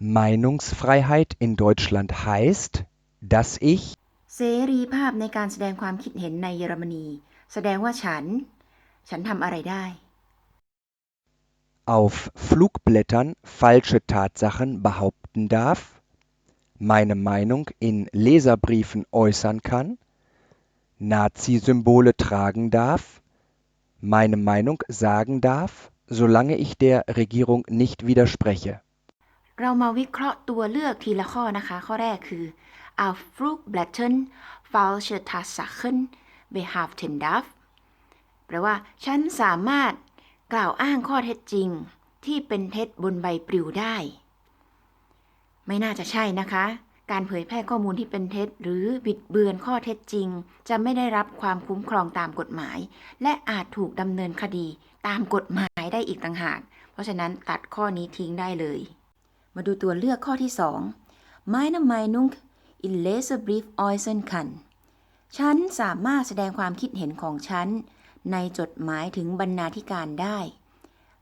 Meinungsfreiheit in Deutschland heißt, dass ich เสรีภาพในการแสดงความคิดเห็นในเยอรมนี แสดงว่าฉัน ฉันทำอะไรได้ auf Flugblättern falsche Tatsachen behaupten darf, meine Meinung in Leserbriefen äußern kann, Nazi-Symbole tragen darf, meine Meinung sagen darf, solange ich der Regierung nicht widerspreche. เรามาวิเคราะห์ตัวเลือกทีละข้อนะคะ ข้อแรกคือ auf Flugblättern falsche Tatsachen behaupten darf แปลว่า ฉันสามารถกล่าวอ้างข้อเท็จจริง ที่เป็นเท็จบนใบปลิวได้ ไม่น่าจะใช่นะคะ การเผยแพร่ข้อมูลที่เป็นเท็จ หรือบิดเบือนข้อเท็จจริง จะไม่ได้รับความคุ้มครองตามกฎหมาย และอาจถูกดำเนินคดีตามกฎหมายได้อีกต่างหาก เพราะฉะนั้นตัดข้อนี้ทิ้งได้เลย มาดูตัวเลือกข้อที่ 2 Meine Meinung in Leserbrief äußern kann ฉันสามารถแสดงความคิดเห็นของฉัน ในจดหมายถึงบรรณาธิการได้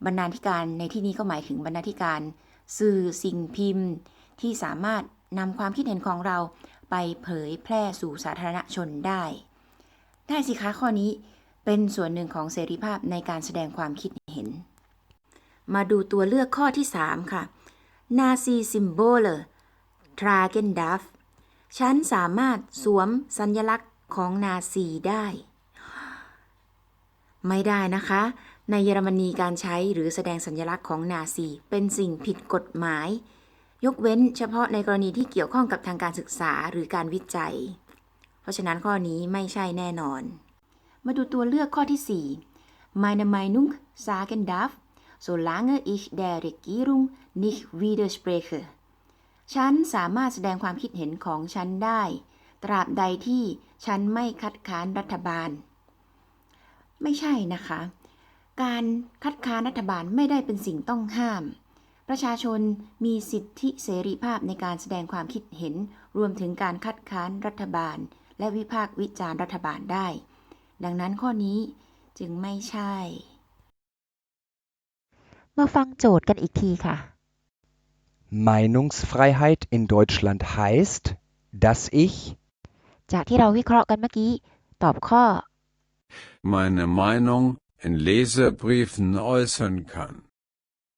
บรรณาธิการในที่นี้ก็หมายถึงบรรณาธิการ สื่อสิ่งพิมพ์ ที่สามารถนำความคิดเห็นของเราไปเผยแพร่สู่สาธารณชนได้ ได้สิคะข้อนี้เป็นส่วนหนึ่งของเสรีภาพในการแสดงความคิดเห็น มาดูตัวเลือกข้อที่ 3 ค่ะ Nazi Symbol Tragen darf ฉันสามารถสวมสัญลักษณ์ของนาซีได้ ไม่ได้นะคะ ในเยอรมนีการใช้หรือแสดงสัญลักษณ์ของนาซีเป็นสิ่งผิดกฎหมาย ยกเว้นเฉพาะในกรณีที่เกี่ยวข้องกับทางการศึกษาหรือการวิจัย เพราะฉะนั้นข้อนี้ไม่ใช่แน่นอน มาดูตัวเลือกข้อที่ 4 Meine Meinung sagen darf solange ich der Regierung nicht widerspreche ฉันสามารถแสดงความคิดเห็นของฉันได้ ตราบใดที่ฉันไม่คัดค้านรัฐบาล ไม่ใช่นะคะ การคัดค้านรัฐบาลไม่ได้เป็นสิ่งต้องห้าม ประชาชนมีสิทธิเสรีภาพในการแสดงความคิดเห็น รวมถึงการคัดค้านรัฐบาล และวิพากษ์วิจารณ์รัฐบาลได้ ดังนั้นข้อนี้จึงไม่ใช่ มาฟังโจทย์กันอีกทีค่ะ Meinungsfreiheit in Deutschland heißt, dass ich จากที่เราวิเคราะห์กันเมื่อกี้ ตอบข้อ meine Meinung in Leserbriefen äußern kann.